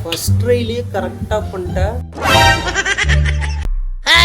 First ட்ரைலயே கரெக்டாக பண்ணிட்டேன் ஆ,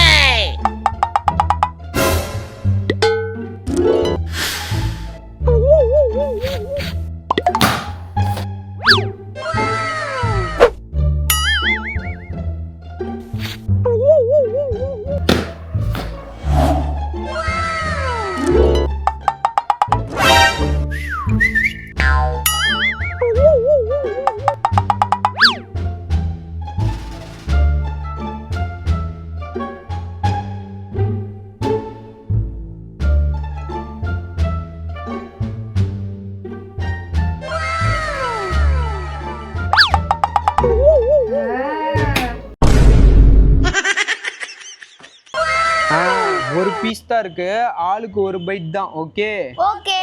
ஒரு பீஸ் தான் இருக்கு. ஆளுக்கு ஒரு பைட் தான். ஓகே ஓகே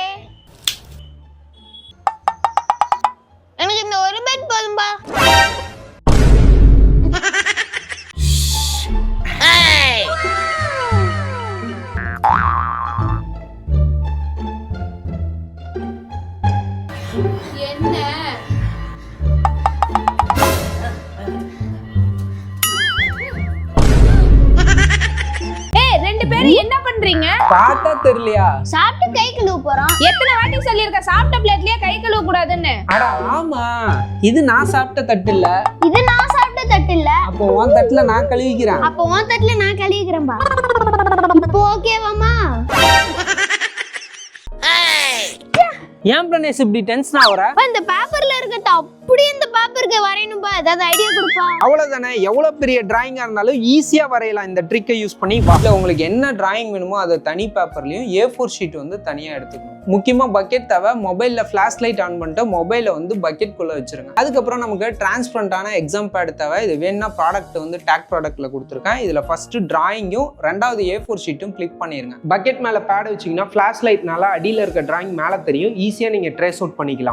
எனக்கு இந்த ஒரு பெட் போதும்பா. ஏய் பண்றீங்க பார்த்தா தெரியலையா? சாப்பிட்டு கை கழுவ போறோம். எத்தனை வாட்டி சொல்லியிருக்க சாப்பிட்ட பிளேட்லயே கை கழுவ கூடாதுன்னு. அட ஆமா. இது நான் சாப்பிட்ட தட்டு இல்ல இது நான் சாப்பிட்ட தட்டு இல்ல அப்போ உன் தட்டுல நான் கழுவிக்கிறேன். அப்போ உன் தட்டுல நான் கழுவிக்கிறேன்பா. இப்போ ஓகேவாமா ஏன் பிரணேஷ் இப்படி டென்ஷன் ஆகுற? இந்த பேப்பர்ல இருக்கட்ட எப்படி இந்த பேப்பருக்கு வரையணும்பா? ஏதாவது ஐடியா கொடுப்பா. அவ்வளவுதானே. எவ்வளவு பெரிய டிராயிங்கா இருந்தாலும் ஈஸியா வரையலாம். இந்த ட்ரிக்கை யூஸ் பண்ணி வா. இல்ல உங்களுக்கு என்ன டிராயிங் வேணுமோ அதை தனி பேப்பர்லயும் ஏ ஃபோர் ஷீட் வந்து தனியா எடுத்துக்கணும். முக்கியமா பக்கெட் தேவை மொபைல்ல ஃபிளாஷ் லைட் ஆன் பண்ணிட்டு மொபைலை வந்து பக்கெட் குள்ள வச்சிருங்க. அதுக்கப்புறம் நமக்கு டிரான்ஸ்பரண்டான எக்ஸாம் பேட் தேவை இது வேணா ப்ராடக்ட் வந்து டேக் ப்ராடக்ட்ல கொடுத்துருக்கேன். இதுல ஃபர்ஸ்ட் டிராயிங்கும் ரெண்டாவது ஏ ஃபோர் ஷீட்டும் கிளிக் பண்ணிருங்க. பக்கெட் மேல பேட் வச்சீங்கன்னா ஃபிளாஷ் லைட்னால அடியில் இருக்க டிராயிங் மேலே தெரியும். ஈஸியாக நீங்கள் ட்ரேஸ் அவுட் பண்ணிக்கலாம்.